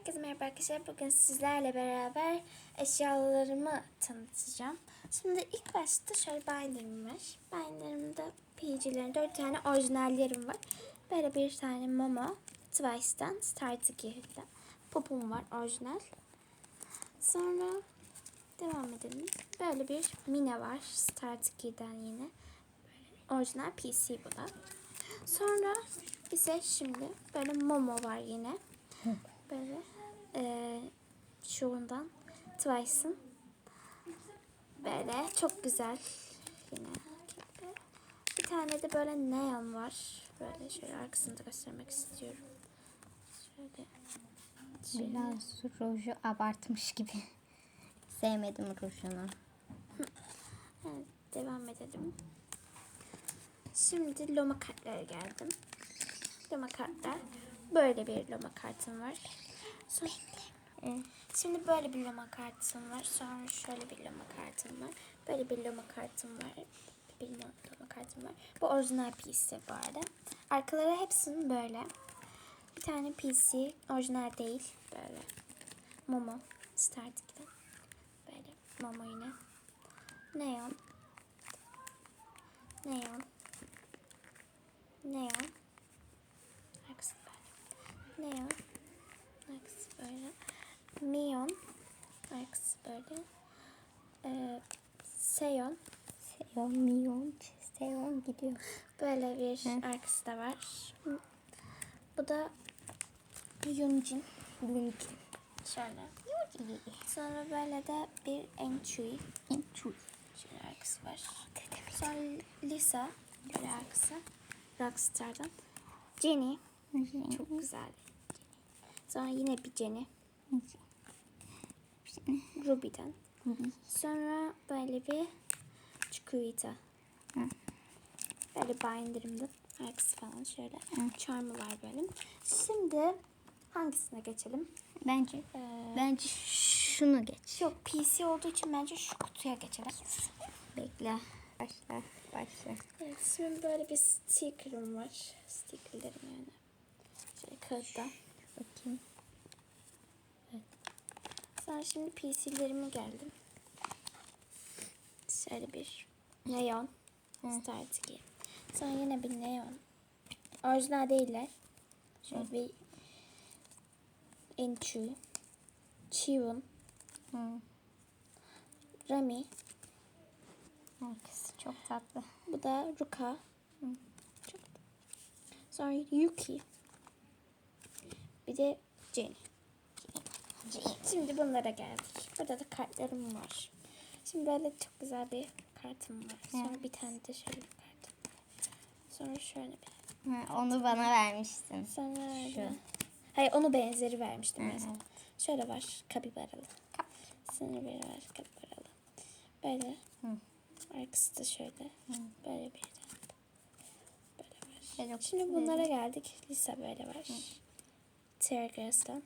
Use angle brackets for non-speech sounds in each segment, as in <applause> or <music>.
Herkese merhaba arkadaşlar. Bugün sizlerle beraber eşyalarımı tanıtacağım. Şimdi ilk başta şöyle binder'ım var. Binder'ımda PG'lerin 4 tane orijinallerim var. Böyle bir tane Momo Twice'dan Start Gear'dan. Popum var orijinal. Sonra devam edelim. Böyle bir Mine var Start Gear'dan yine. Orijinal PC bu da. Sonra bize şimdi böyle Momo var yine. Böyle eee şundan Twice'ın böyle çok güzel yine bir tane de böyle neon var. Böyle şöyle arkasını da göstermek istiyorum. Şöyle. şöyle. Biraz ruju abartmış gibi. Sevmedim rujunu. Evet, devam edelim. Şimdi Loma kartlara geldim. Loma kartlar. Böyle bir Loma kartım var. Sonra, Evet. şimdi böyle bir Loma kartım var. Sonra şöyle bir Loma kartım var. Böyle bir Loma kartım var. Bir Loma kartım var. Bu orijinal PC bu arada. Arkaları hepsinin böyle. Bir tane PC orijinal değil. Böyle. Momo. Start gibi. Böyle. Momo yine. Neon. Neon. Arkası böyle. Neon. Arkası böyle. Neon. Arkası böyle. Ee, Seon. Seyon, miyon, seyon gidiyor. Böyle bir Hı. arkası da var. Bu da Yunjin. Link. Şöyle. Sonra böyle de bir Enchui. Ençuy. Şöyle arkası var. Sonra Lisa. Böyle arkası. Rockstar'dan. Jenny. Çok güzel. Sonra yine bir Jenny. Ruby'den. Sonra böyle bir Chiquita. Hı. Böyle binderimde arkası falan şöyle. Charm'ı var böyle. Şimdi hangisine geçelim? Bence Ee, bence şunu geç. Yok PC olduğu için bence şu kutuya geçelim. Bekle. Başla. Başla. Evet, şimdi böyle bir sticker'ım var. Sticker'lerim yani. Şöyle kağıtta. Bakayım. Sonra şimdi PC'lerime geldim. Şöyle bir neon. Start gibi. Sonra yine bir neon. Orijinal değiller. Şöyle bir Enchu. Chiyun. Hı. Rami. Herkes çok tatlı. Bu da Ruka. Çok Sonra Yuki. Bir de Jenny. Şimdi bunlara geldik. Burada da kartlarım var. Şimdi böyle çok güzel bir kartım var. Sonra Evet. bir tane de şöyle bir kartım var. Sonra şöyle bir. Ha, onu bana vermiştin. Sonra öyle. Hayır onu benzeri vermiştim Evet. mesela. Şöyle var kapibaralı. Sonra bir var kapibaralı. Böyle. Hı. Arkası da şöyle. Böyle bir de. Böyle var. Şimdi bunlara geldik. Lisa böyle var. Terra Grace'dan.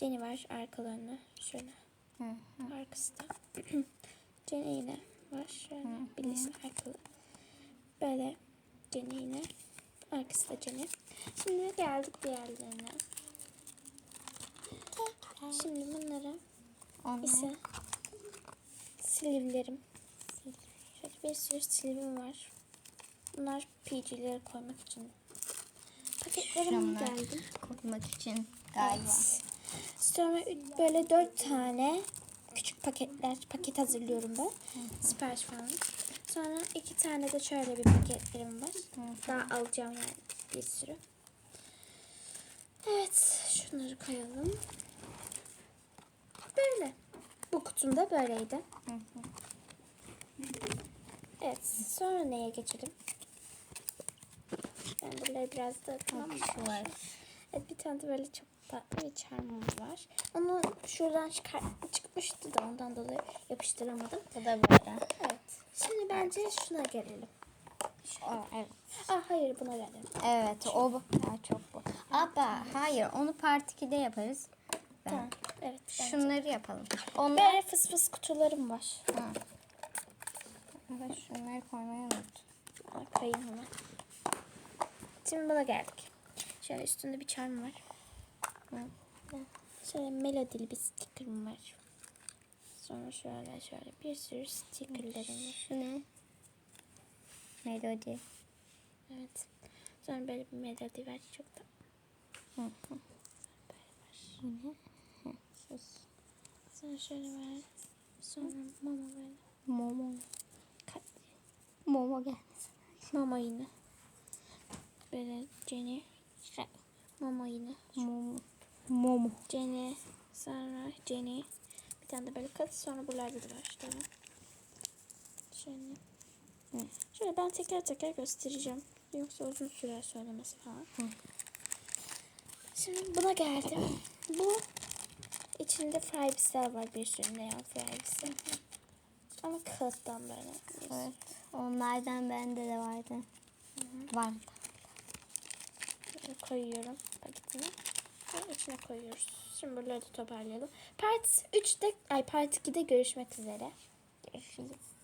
Jenny var arkalarına. Şöyle. Hı, hı. Arkası da. <clears throat> Jenny yine var. Şöyle. Bir Lisa arkalı. Böyle. Jenny yine. Arkası da Jenny. Şimdi geldik diğerlerine. Şimdi bunlara Onlar ise silivlerim. Şöyle bir sürü silivim var. Bunlar PG'leri koymak için. Paketlerime geldim. koymak için galiba. Evet. Sonra böyle dört tane küçük paketler, paket hazırlıyorum ben. Sipariş falan. Sonra iki tane de şöyle bir paketlerim var. Daha alacağım yani bir sürü. Evet, şunları koyalım. Böyle. Bu kutumda böyleydi. Hı hı. Evet, sonra neye geçelim? Ben böyle biraz da tamam. Evet bir tane de böyle çok tatlı bir charmım var. Onu şuradan çıkar çıkmıştı da ondan dolayı yapıştıramadım. Bu da böyle. Evet. Şimdi bence şuna gelelim. Aa, evet. Ah hayır buna gelelim. Evet o bu. Daha çok bu. Aba hayır onu part 2'de yaparız. Ben. Tamam. Evet. bence. Şunları yapalım. Onlar Böyle fıs fıs kutularım var. Ha. Evet, şunları koymayı unuttum. Ay, Koyayım hemen. Şimdi buna geldik. Şöyle üstünde bir charm var. Şöyle melodili bir sticker'ım var. Sonra şöyle şöyle bir sürü sticker'larım var. Şu ne? Melodi. Evet. Sonra böyle bir melodi var. Çok da Hı hı. Bu ne? Hı, sus. Sonra şöyle var. Sonra mama böyle. Momo. Kalp. Momo gel. Mama yine. Böyle Jenny. Mama yine. Momo. Momo. Jenny. Sonra Jenny. Bir tane de böyle kız. Sonra buralarda da var işte. Şöyle. Hı. Şöyle ben teker teker göstereceğim. Yoksa uzun sürer söylemesi falan. Hı. Şimdi buna geldim. Bu içinde fribisler var bir sürü neon fribisi. Ama kağıttan böyle. Evet. Onlardan bende de vardı. Var. Böyle koyuyorum paketini. Ve içine koyuyoruz. Şimdi buraları toparlayalım. Part 3'te, ay part 2'de görüşmek üzere. Görüşürüz.